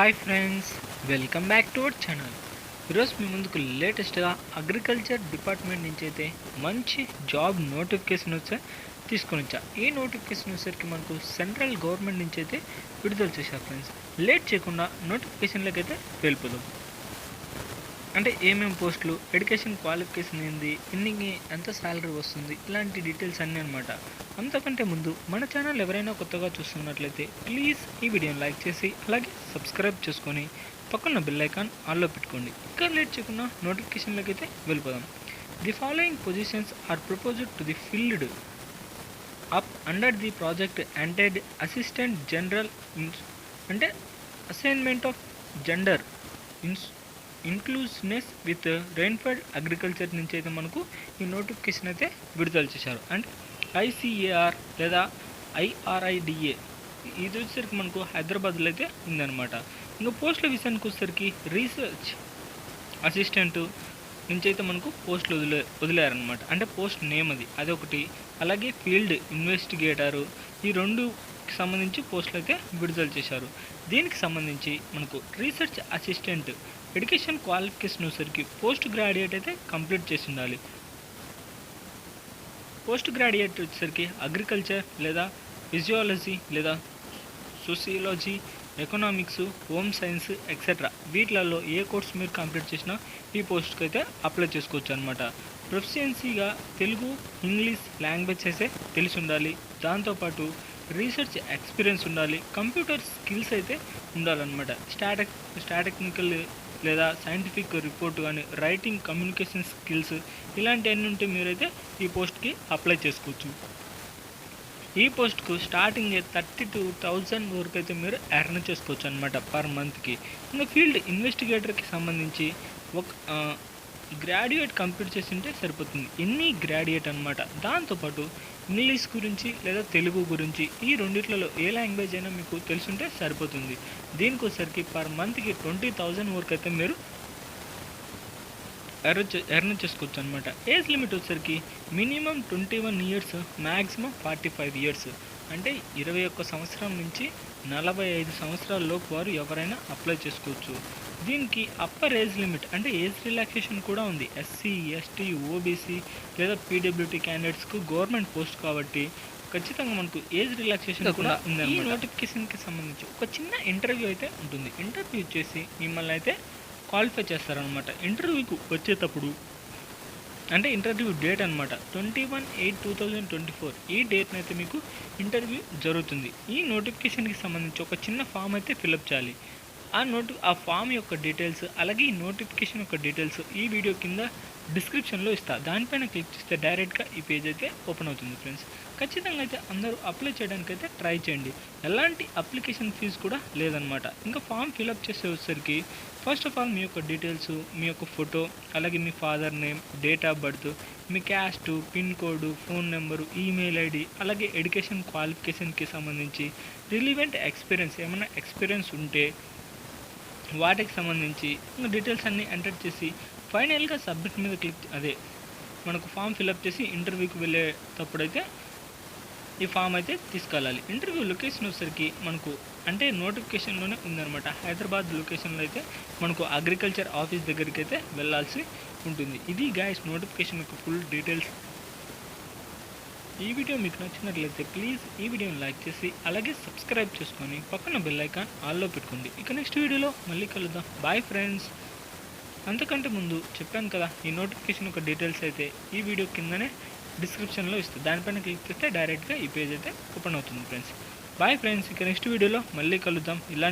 Hi friends welcome back to our channel. ఈరోజు మీ ముందుకు లేటెస్ట్గా అగ్రికల్చర్ డిపార్ట్మెంట్ నుంచి అయితే మంచి జాబ్ నోటిఫికేషన్ వచ్చే తీసుకొని వచ్చా. ఈ నోటిఫికేషన్ వచ్చేసరికి మనకు సెంట్రల్ గవర్నమెంట్ నుంచి అయితే విడుదల చేశారు ఫ్రెండ్స్. లేట్ చేయకుండా నోటిఫికేషన్లోకి అయితే వెళ్ళిపోదాం. అంటే ఏమేమి పోస్టులు ఎడ్యుకేషన్ క్వాలిఫికేషన్ ఏంది ఎన్ని ఎంత శాలరీ వస్తుంది ఇలాంటి డీటెయిల్స్ అన్నీ అనమాట అంతకంటే ముందు మన ఛానల్ ఎవరైనా కొత్తగా చూస్తున్నట్లయితే ప్లీజ్ ఈ వీడియోని లైక్ చేసి అలాగే సబ్స్క్రైబ్ చేసుకొని పక్కన బెల్ ఐకాన్ ఆల్లో పెట్టుకోండి. ఇంకా లేట్ చేయకుండా నోటిఫికేషన్లోకి అయితే వెళ్ళిపోదాం. The following positions are proposed to the field up under the project ended assistant general అంటే అసైన్మెంట్ ఆఫ్ జెండర్ ఇన్స్ ఇంక్లూసివ్నెస్ విత్ రెయిన్ఫెడ్ అగ్రికల్చర్ నుంచి అయితే మనకు ఈ నోటిఫికేషన్ అయితే విడుదల చేశారు. అండ్ ఐసిఏఆర్ లేదా ఐఆర్ఐడిఏ ఇది వచ్చేసరికి మనకు హైదరాబాద్లో అయితే ఉందన్నమాట. ఇంకా పోస్టుల విషయానికి వచ్చేసరికి రీసెర్చ్ అసిస్టెంట్ నుంచి అయితే మనకు పోస్టులు వదిలే వదిలేరనమాట అంటే పోస్ట్ నేమ్ అది. అదొకటి. అలాగే ఫీల్డ్ ఇన్వెస్టిగేటరు ఈ రెండు సంబంధించి పోస్టులు అయితే విడుదల చేశారు. దీనికి సంబంధించి మనకు రీసెర్చ్ అసిస్టెంట్ ఎడ్యుకేషన్ క్వాలిఫికేషన్ వచ్చేసరికి పోస్ట్ గ్రాడ్యుయేట్ అయితే కంప్లీట్ చేసి ఉండాలి పోస్ట్ గ్రాడ్యుయేట్ వచ్చేసరికి అగ్రికల్చర్ లేదా ఫిజియాలజీ లేదా sociology economics home science etcetera వీటిలలో ఏ కోర్స్ మీరు కంప్లీట్ చేసినా ఈ పోస్ట్కి అయితే అప్లై చేసుకోవచ్చు అనమాట ప్రొఫిషియన్సీగా తెలుగు ఇంగ్లీష్ లాంగ్వేజ్ అయితే తెలిసి ఉండాలి దాంతోపాటు రీసెర్చ్ ఎక్స్పీరియన్స్ ఉండాలి. కంప్యూటర్ స్కిల్స్ అయితే ఉండాలన్నమాట. స్టాటెక్ స్టాటెక్నికల్ లేదా సైంటిఫిక్ రిపోర్ట్ కానీ రైటింగ్ కమ్యూనికేషన్ స్కిల్స్ ఇలాంటివన్నీ ఉంటే మీరైతే ఈ పోస్ట్కి అప్లై చేసుకోవచ్చు. ఈ పోస్ట్కు స్టార్టింగ్ థర్టీ టూ థౌజండ్ వరకు అయితే మీరు ఎర్న్ చేసుకోవచ్చు అనమాట పర్ మంత్కి ఇంకా ఫీల్డ్ ఇన్వెస్టిగేటర్కి సంబంధించి ఒక గ్రాడ్యుయేట్ కంప్లీట్ చేసి ఉంటే సరిపోతుంది. ఎన్ని గ్రాడ్యుయేట్ అనమాట దాంతోపాటు ఇంగ్లీష్ గురించి లేదా తెలుగు గురించి ఈ రెండిట్లలో ఏ లాంగ్వేజ్ అయినా మీకు తెలుసుంటే సరిపోతుంది. దీనికోసరికి పర్ మంత్కి ట్వంటీ థౌజండ్ వరకు అయితే మీరు ఎర్న్ ఎర్న్ చేసుకోవచ్చు అనమాట ఏజ్ లిమిట్ వచ్చేసరికి minimum twenty one years maximum forty five years. అంటే ఇరవై ఒక్క సంవత్సరం నుంచి నలభై ఐదు సంవత్సరాల లోపు వారు ఎవరైనా అప్లై చేసుకోవచ్చు. దీనికి అప్పర్ ఏజ్ లిమిట్ అంటే ఏజ్ రిలాక్సేషన్ కూడా ఉంది. ఎస్సీ ఎస్టీ ఓబీసీ లేదా పీడబ్ల్యూటీ క్యాండిడేట్స్కు గవర్నమెంట్ పోస్ట్ కాబట్టి ఖచ్చితంగా మనకు ఏజ్ రిలాక్సేషన్ కూడా ఉంది ఈ నోటిఫికేషన్కి సంబంధించి ఒక చిన్న ఇంటర్వ్యూ అయితే ఉంటుంది. ఇంటర్వ్యూ చేసి మిమ్మల్ని అయితే క్వాలిఫై చేస్తారనమాట ఇంటర్వ్యూకి వచ్చేటప్పుడు అంటే ఇంటర్వ్యూ డేట్ అనమాట twenty one eight two thousand twenty four ఈ డేట్ని అయితే మీకు ఇంటర్వ్యూ జరుగుతుంది. ఈ నోటిఫికేషన్కి సంబంధించి ఒక చిన్న ఫామ్ అయితే ఫిలప్ చేయాలి. ఆ నోటి ఆ ఫామ్ యొక్క డీటెయిల్స్ అలాగే ఈ నోటిఫికేషన్ యొక్క డీటెయిల్స్ ఈ వీడియో కింద డిస్క్రిప్షన్లో ఇస్తా. దానిపైన క్లిక్ చేస్తే డైరెక్ట్గా ఈ పేజ్ అయితే ఓపెన్ అవుతుంది ఫ్రెండ్స్ ఖచ్చితంగా అయితే అందరూ అప్లై చేయడానికి అయితే ట్రై చేయండి. ఎలాంటి అప్లికేషన్ ఫీజు కూడా లేదనమాట ఇంకా ఫామ్ ఫిలప్ చేసే ఫస్ట్ ఆఫ్ ఆల్ మీ యొక్క డీటెయిల్స్ మీ యొక్క ఫోటో అలాగే మీ father name date of birth me caste pin code phone number email ID అలాగే ఎడ్యుకేషన్ క్వాలిఫికేషన్కి సంబంధించి రిలీవెంట్ ఎక్స్పీరియన్స్ ఏమైనా ఎక్స్పీరియన్స్ ఉంటే వాటికి సంబంధించి డీటెయిల్స్ అన్నీ ఎంటర్ చేసి ఫైనల్గా సబ్మిట్ మీద క్లిక్ అదే మనకు ఫామ్ ఫిలప్ చేసి ఇంటర్వ్యూకి వెళ్ళేటప్పుడు అయితే ఈ ఫామ్ అయితే తీసుకెళ్ళాలి. ఇంటర్వ్యూ లొకేషన్ వచ్చేసరికి మనకు అంటే నోటిఫికేషన్లోనే ఉందన్నమాట. హైదరాబాద్ లొకేషన్లో అయితే మనకు అగ్రికల్చర్ ఆఫీస్ దగ్గరికి అయితే వెళ్ళాల్సి ఉంటుంది. ఇది గాయస్ నోటిఫికేషన్ యొక్క ఫుల్ డీటెయిల్స్. ఈ వీడియో మీకు నచ్చినట్లయితే ప్లీజ్ ఈ వీడియోని లైక్ చేసి అలాగే సబ్స్క్రైబ్ చేసుకొని పక్కన బెల్ ఐకాన్ ఆల్లో పెట్టుకోండి. ఇక నెక్స్ట్ వీడియోలో మళ్ళీ కలుద్దాం. Bye friends. అంతకంటే ముందు చెప్పాను కదా ఈ నోటిఫికేషన్ యొక్క డీటెయిల్స్ అయితే ఈ వీడియో కిందనే డిస్క్రిప్షన్లో ఇస్తుంది. దానిపైన క్లిక్ చేస్తే డైరెక్ట్గా ఈ పేజ్ అయితే ఓపెన్ అవుతుంది ఫ్రెండ్స్ బాయ్ ఫ్రెండ్స్ ఇక నెక్స్ట్ వీడియోలో మళ్ళీ కలుద్దాం. ఇలాంటి